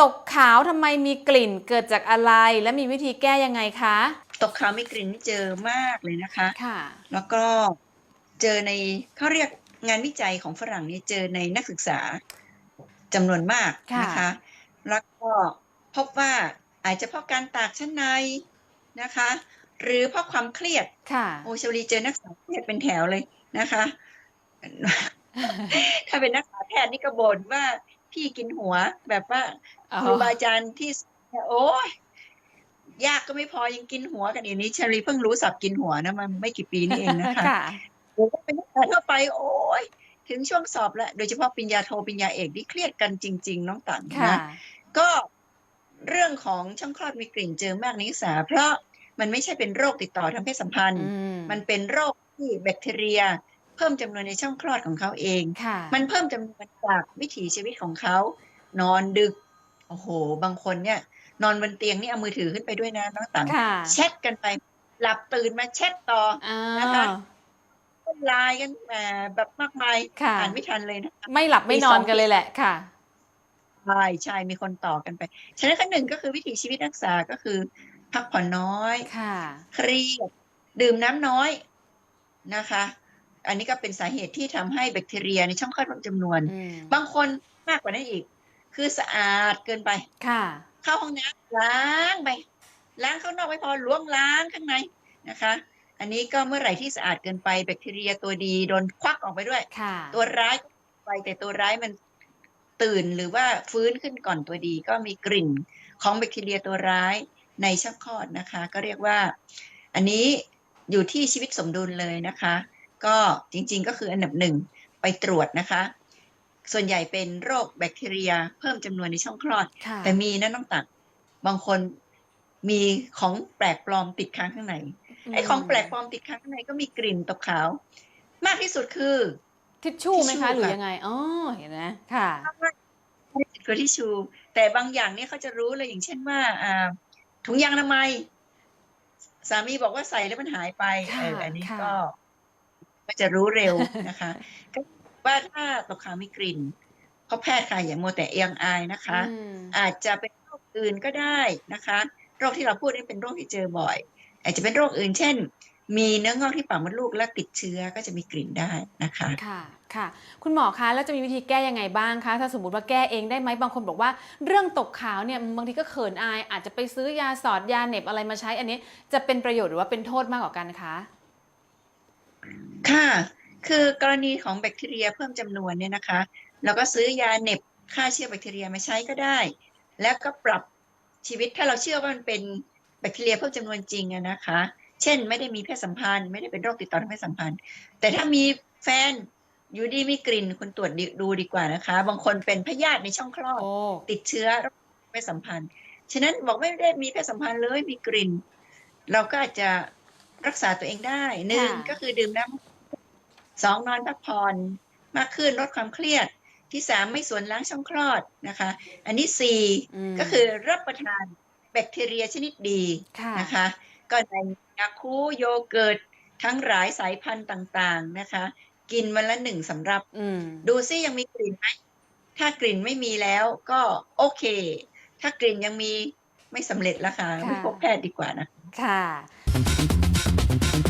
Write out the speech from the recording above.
ตกขาวทำไมมีกลิ่นเกิดจากอะไร และมีวิธีแก้ยังไงคะ ตกขาวมีกลิ่นนี่เจอมากเลยนะคะ ค่ะ แล้วก็เจอในเขาเรียกงานวิจัยของฝรั่งนี่เจอในนักศึกษาจำนวนมากนะคะค่ะแล้วก็พบว่าอาจจะเพราะการตากชั้นในนะคะ หรือเพราะความเครียด ค่ะ โอเชลีเจอนักศึกษาเครียดเป็นแถวเลยนะคะ ถ้าเป็นนักศึกษาแพทย์นี่ก็บ่นว่า พี่กินหัว แบบว่าครูบาอาจารย์ที่เนี่ยโอ้ยยากก็ไม่พอยังกินหัวกันอีกนี้เชลีเพิ่งรู้สับกินหัวนะมันไม่กี่ปีนี่เองนะคะค่ะโอ้เป็นนักศึกษาทั่วไป โอ้ยถึงช่วงสอบแล้ว โดยเฉพาะปริญญาโทปริญญาเอกที่เครียดกันจริง ๆ น้องตังค่ะนะก็เรื่องของช่องคลอดมีกลิ่นเจอมากในนักศึกษาเพราะมันไม่ใช่เป็นโรคติดต่อทางเพศสัมพันธ์อืมมันเป็นโรคที่แบคทีเรีย เพิ่มจำนวนในช่องคลอดของเขาเองค่ะมันเพิ่มจำนวนจากวิถีชีวิตของเขา นอนดึก โอ้โห บางคนเนี่ย นอนบนเตียงนี่เอามือถือขึ้นไปด้วยนะน้องตังค่ะแชทกันไป หลับตื่นมาแชทต่ออ่านะคะไลน์กันแหมแบบมากมายค่ะอ่านไม่ทันเลยนะคะไม่หลับไม่นอนกันเลยแหละค่ะใช่ใช่มีคนต่อกันไปฉะนั้นขั้นหนึ่งก็คือวิถีชีวิตนักศึกษาก็คือ พักผ่อนน้อย ค่ะ เครียด ดื่มน้ำน้อยนะคะ อันนี้ก็เป็นสาเหตุที่ทำให้แบคทีเรียในช่องคลอดลดจำนวนอืมบางคนมากกว่านั้นอีก คือสะอาดเกินไปค่ะ เข้าห้องน้ำล้างไปล้างข้างนอกไม่พอล้วงล้างข้างในนะคะ อันนี้ก็เมื่อไหร่ที่สะอาดเกินไปแบคทีเรียตัวดีโดนควักออกไปด้วยค่ะตัวร้ายก็ไปแต่ตัวร้ายมันตื่นหรือว่าฟื้นขึ้นก่อนตัวดี ก็มีกลิ่นของแบคทีเรียตัวร้ายในช่องคลอดนะคะ ก็เรียกว่า อันนี้อยู่ที่ชีวิตสมดุลเลยนะคะ ก็จริงๆ ก็คืออันดับหนึ่งไปตรวจนะคะ ส่วนใหญ่เป็นโรคแบคทีเรีย เพิ่มจำนวนในช่องคลอดค่ะแต่มีนะน้องตักบางคนมีของแปลกปลอมติดค้างข้างในไอ้ของแปลกปลอมติดค้างข้างในก็มีกลิ่นตกขาว มากที่สุดคือทิชชู่ไหมทิชชู่คะหรือค่ะยังไงอ๋อเห็นไหมค่ะคือทิชชูแต่บางอย่างเนี่ยเขาจะรู้เลยอย่างเช่นว่าอ่าถุงยางอนามัยสามีบอกว่าใส่แล้วมันหายไปค่ะเอออันนี้ค่ะก็ ก็จะรู้เร็วนะคะก็ว่าถ้าตกขาวมีกลิ่นเพราะแพทย์ค่ะอย่ามัวแต่เอียงอายนะคะอืมอาจจะเป็นโรคอื่นก็ได้นะคะ โรคที่เราพูดนี่เป็นโรคที่เจอบ่อย อาจจะเป็นโรคอื่น เช่น มีเนื้องอกที่ปากมดลูกและติดเชื้อก็จะมีกลิ่นได้นะคะค่ะค่ะ คุณหมอคะแล้วจะมีวิธีแก้ยังไงบ้างคะ ถ้าสมมติว่าแก้เองได้ไหมบางคนบอกว่า เรื่องตกขาวเนี่ยบางทีก็เขินอาย อาจจะไปซื้อยาสอดยาเหน็บอะไรมาใช้อันนี้ จะเป็นประโยชน์หรือว่าเป็นโทษมากกว่ากันคะ ค่ะ คือกรณีของแบคทีเรียเพิ่มจำนวนเนี่ยนะคะ เราก็ซื้อยาเหน็บฆ่าเชื้อแบคทีเรียมาใช้ก็ได้ แล้วก็ปรับชีวิตถ้าเราเชื่อว่ามันเป็นแบคทีเรียเพิ่มจำนวนจริงอะนะคะ เช่น ไม่ได้มีเพศสัมพันธ์ ไม่ได้เป็นโรคติดต่อทางเพศสัมพันธ์ แต่ถ้ามีแฟนอยู่ดีมีกลิ่นคุณตรวจดูดีกว่านะคะ บางคนเป็นพยาธิในช่องคลอดโอ้ติดเชื้อโรคเพศสัมพันธ์ ฉะนั้นบอกไม่ได้มีเพศสัมพันธ์เลยมีกลิ่น เราก็อาจจะ รักษาตัวเองได้หนึ่งก็คือดื่มน้ำสองนอนพักผ่อนมากขึ้นลดความเครียดที่สามไม่สวนล้างช่องคลอดนะคะ อันนี้สี่มก็คือรับประทานแบคทีเรียชนิดดีค่ะนะคะ ก็ในยาคูโยเกิร์ตทั้งหลายสายพันธุ์ต่างๆนะคะ กินวันละหนึ่งสำรับอืมดูซิยังมีกลิ่นไหมถ้ากลิ่นไม่มีแล้วก็โอเค ถ้ากลิ่นยังมีไม่สำเร็จแล้วค่ะค่ะไม่พบแพทย์ดีกว่านะ ค่ะ Thank you.